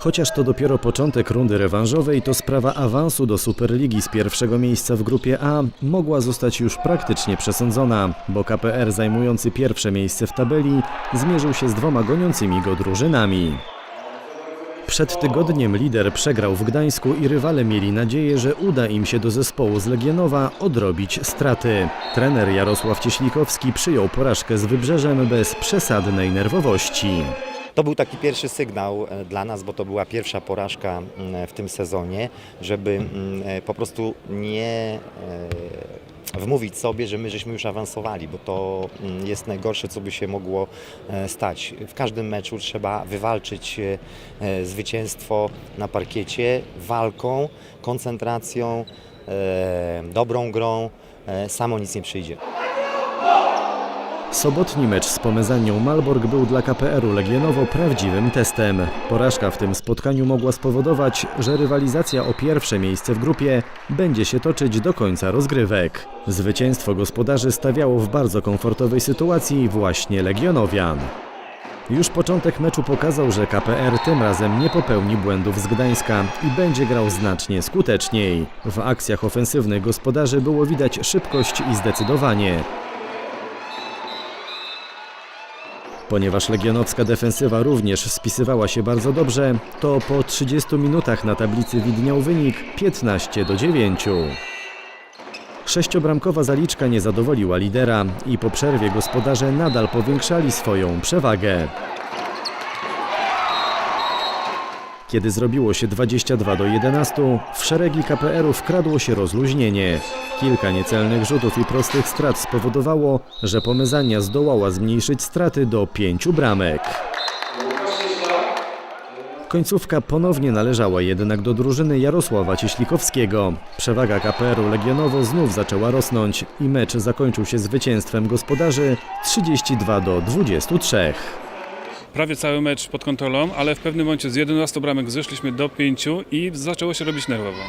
Chociaż to dopiero początek rundy rewanżowej, to sprawa awansu do Superligi z pierwszego miejsca w grupie A mogła zostać już praktycznie przesądzona, bo KPR zajmujący pierwsze miejsce w tabeli zmierzył się z dwoma goniącymi go drużynami. Przed tygodniem lider przegrał w Gdańsku i rywale mieli nadzieję, że uda im się do zespołu z Legionowa odrobić straty. Trener Jarosław Cieślikowski przyjął porażkę z Wybrzeżem bez przesadnej nerwowości. To był taki pierwszy sygnał e, dla nas, bo to była pierwsza porażka w tym sezonie, żeby e, po prostu nie e, wmówić sobie, że my żeśmy już awansowali, bo to jest najgorsze, co by się mogło stać. W każdym meczu trzeba wywalczyć zwycięstwo na parkiecie walką, koncentracją, dobrą grą. Samo nic nie przyjdzie. Sobotni mecz z Pomezanią Malbork był dla KPR-u Legionowo prawdziwym testem. Porażka w tym spotkaniu mogła spowodować, że rywalizacja o pierwsze miejsce w grupie będzie się toczyć do końca rozgrywek. Zwycięstwo gospodarzy stawiało w bardzo komfortowej sytuacji właśnie Legionowian. Już początek meczu pokazał, że KPR tym razem nie popełni błędów z Gdańska i będzie grał znacznie skuteczniej. W akcjach ofensywnych gospodarzy było widać szybkość i zdecydowanie. Ponieważ legionowska defensywa również spisywała się bardzo dobrze, to po 30 minutach na tablicy widniał wynik 15 do 9. Sześciobramkowa zaliczka nie zadowoliła lidera i po przerwie gospodarze nadal powiększali swoją przewagę. Kiedy zrobiło się 22 do 11, w szeregi KPR-u wkradło się rozluźnienie. Kilka niecelnych rzutów i prostych strat spowodowało, że Pomezania zdołała zmniejszyć straty do pięciu bramek. Końcówka ponownie należała jednak do drużyny Jarosława Cieślikowskiego. Przewaga KPR-u Legionowo znów zaczęła rosnąć i mecz zakończył się zwycięstwem gospodarzy 32 do 23. prawie cały mecz pod kontrolą, ale w pewnym momencie z 11 bramek zeszliśmy do 5 i zaczęło się robić nerwowo.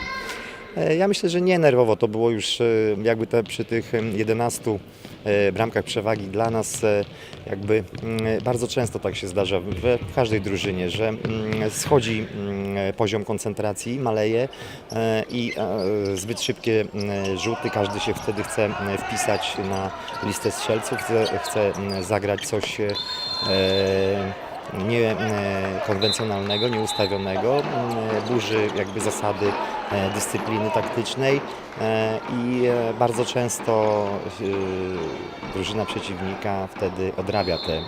E, Ja myślę, że nie nerwowo. To było już e, jakby te, przy tych em, 11 e, bramkach przewagi dla nas jakby mm, bardzo często tak się zdarza w każdej drużynie, że mm, schodzi mm, poziom koncentracji, maleje i zbyt szybkie rzuty. Każdy się wtedy chce wpisać na listę strzelców, chce, zagrać coś niekonwencjonalnego, nieustawionego, burzy jakby zasady dyscypliny taktycznej e, i e, bardzo często e, drużyna przeciwnika wtedy odrabia te mm,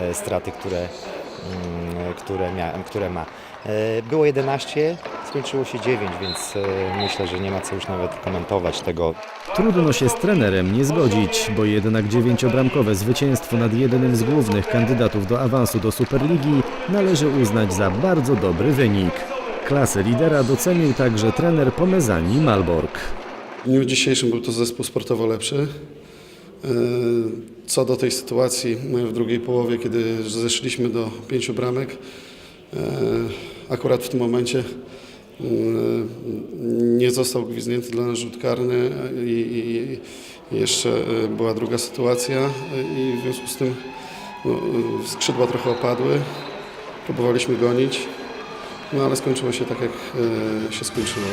e, straty, które, mm, które, mia- które ma. E, Było 11, skończyło się 9, więc e, myślę, że nie ma co już nawet komentować tego. Trudno się z trenerem nie zgodzić, bo jednak dziewięciobramkowe zwycięstwo nad jednym z głównych kandydatów do awansu do Superligi należy uznać za bardzo dobry wynik. Klasę lidera docenił także trener Pomezani Malbork. W dniu dzisiejszym był to zespół sportowo lepszy. Yy, Co do tej sytuacji w drugiej połowie, kiedy zeszliśmy do pięciu bramek, yy, akurat w tym momencie yy, nie został gwizdnięty dla nas rzut karny i, jeszcze była druga sytuacja i w związku z tym no, skrzydła trochę opadły, próbowaliśmy gonić, no ale skończyło się tak jak yy, się skończyło.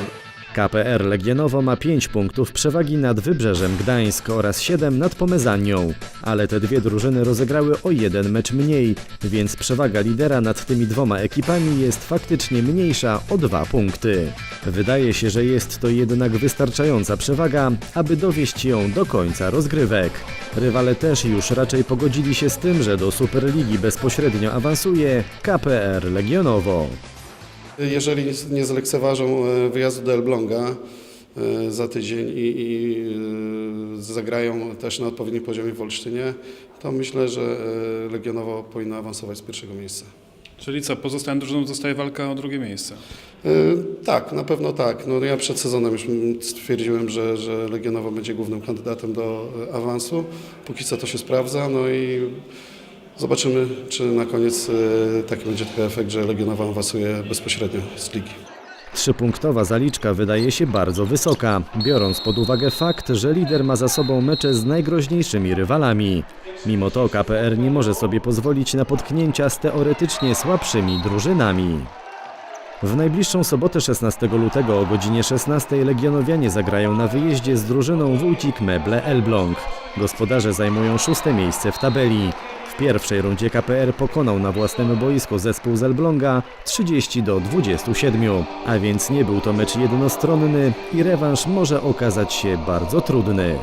KPR Legionowo ma 5 punktów przewagi nad Wybrzeżem Gdańsk oraz 7 nad Pomezanią, ale te dwie drużyny rozegrały o jeden mecz mniej, więc przewaga lidera nad tymi dwoma ekipami jest faktycznie mniejsza o 2 punkty. Wydaje się, że jest to jednak wystarczająca przewaga, aby dowieść ją do końca rozgrywek. Rywale też już raczej pogodzili się z tym, że do Superligi bezpośrednio awansuje KPR Legionowo. Jeżeli nie zlekceważą e, wyjazdu do Elbląga e, za tydzień i, i e, zagrają też na odpowiednim poziomie w Olsztynie, to myślę, że Legionowo powinno awansować z pierwszego miejsca. Czyli co, pozostałym drużynom zostaje walka o drugie miejsce. Tak, na pewno tak. No, ja przed sezonem już stwierdziłem, że, że Legionowo będzie głównym kandydatem do awansu. Póki co to się sprawdza, no i zobaczymy, czy na koniec e, taki będzie tylko efekt, że Legionowo awansuje bezpośrednio z ligi. Trzypunktowa zaliczka wydaje się bardzo wysoka, biorąc pod uwagę fakt, że lider ma za sobą mecze z najgroźniejszymi rywalami. Mimo to KPR nie może sobie pozwolić na potknięcia z teoretycznie słabszymi drużynami. W najbliższą sobotę 16 lutego o godzinie 16 Legionowianie zagrają na wyjeździe z drużyną Wójcik Meble Elbląg. Gospodarze zajmują szóste miejsce w tabeli. Pierwszej rundzie KPR pokonał na własnym boisku zespół z Elbląga 30 do 27, a więc nie był to mecz jednostronny i rewanż może okazać się bardzo trudny.